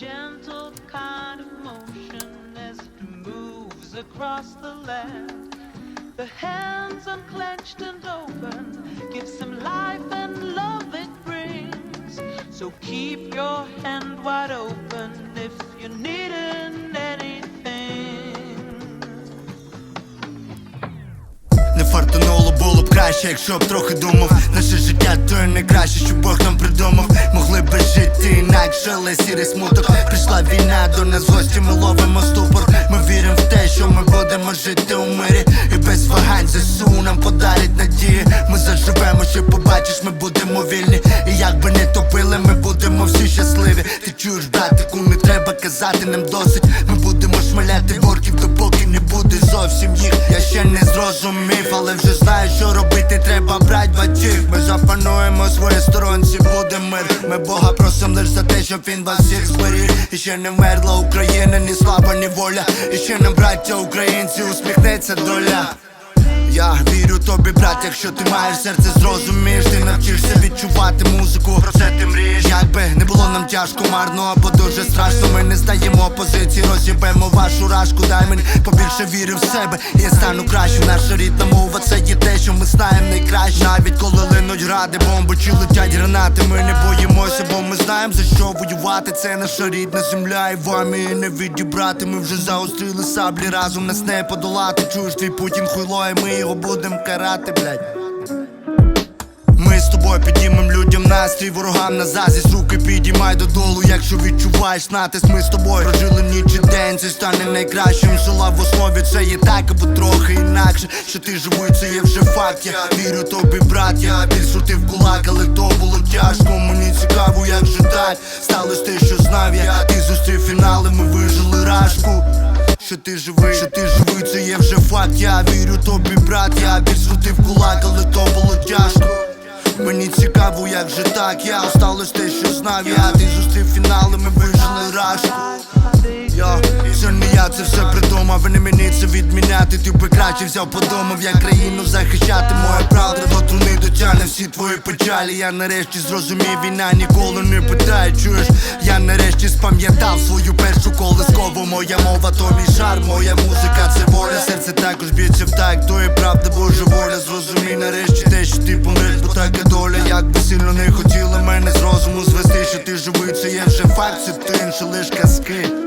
gentle kind of motion as it moves across the land. The hands unclenched and open give some life and love it brings. So keep your hand wide open if you need anything. Краще, якщо б трохи думав. Наше життя то і найкраще, що Бог нам придумав. Могли б жити інакше, але сірий смуток. Прийшла війна до нас гості, ми ловимо ступор. Ми віримо в те, що ми будемо жити у мирі. І без вагань ЗСУ нам подарить надії. Ми заживемо, ще побачиш, ми будемо вільні. І як би не топили, ми будемо всі щасливі. Ти чуєш, братику, не треба казати нам досить. Ми будемо шмаляти ворків, допоки не буде зовсім їх. Я ще не зрозумів, але вже знаю, що робити треба брать батьків Ми запануємо свої сторонці, буде мир Ми Бога просим лиш за те, щоб він вас всіх зберіг І ще не вмерла Україна, ні слава, ні воля І ще нам, браття українці, усміхнеться доля я вірю тобі, брат, якщо ти маєш серце, зрозумієш, ти навчишся відчувати музику. Про це ти мрієш. Як би не було нам тяжко, марно або дуже страшно. Ми не здаємо позиції, розібемо вашу рашку. Дай мені побільше віри в себе. Я стану краще. Наша рідна мова, це є те, що ми. Навіть коли линуть гради, бомби чи летять гранати. Ми не боїмося, бо ми знаємо за що воювати. Це наша рідна земля, і в армії не відібрати. Ми вже заострили саблі, разом нас не подолати. Чуєш твій Путін хуйло, і ми його будем карати, блядь. Ми з тобою підіймем людям настрій, ворогам на зазість руки підіймай додолу, якщо відчуваєш натиск, ми з тобою прожили ніч найкращим Жила в основі, це є так або трохи інакше. Що ти живий, це є вже факт. Я вірю тобі, брат, я шутив кулак, але то було тяжко. Мені цікаво, як же так Сталось те, що знав я. Ти зустрів фінали, ми вижили рашку. Що ти живий, що ти живий, це є вже факт. Я вірю тобі, брат, я крутив кулак, але то було тяжко. Мені цікаво, як же так, я осталось те, що знав я Ти зустрів фінали, ми вижили рашку це Ти краще взяв подумав, як країну захищати. Моя правда до труни дотягне всі твої печалі. Я нарешті зрозумів, війна ніколи не питає, чуєш? Я нарешті спам'ятав свою першу колискову. Моя мова, то мій шар, моя музика, це воля. Серце також б'ється в так, то і правда Божа воля. Зрозумій нарешті те, що ти помреш, бо така доля. Як би сильно не хотіли мене з розуму звести Що ти живий, це є вже факт, це ти інше лиш казки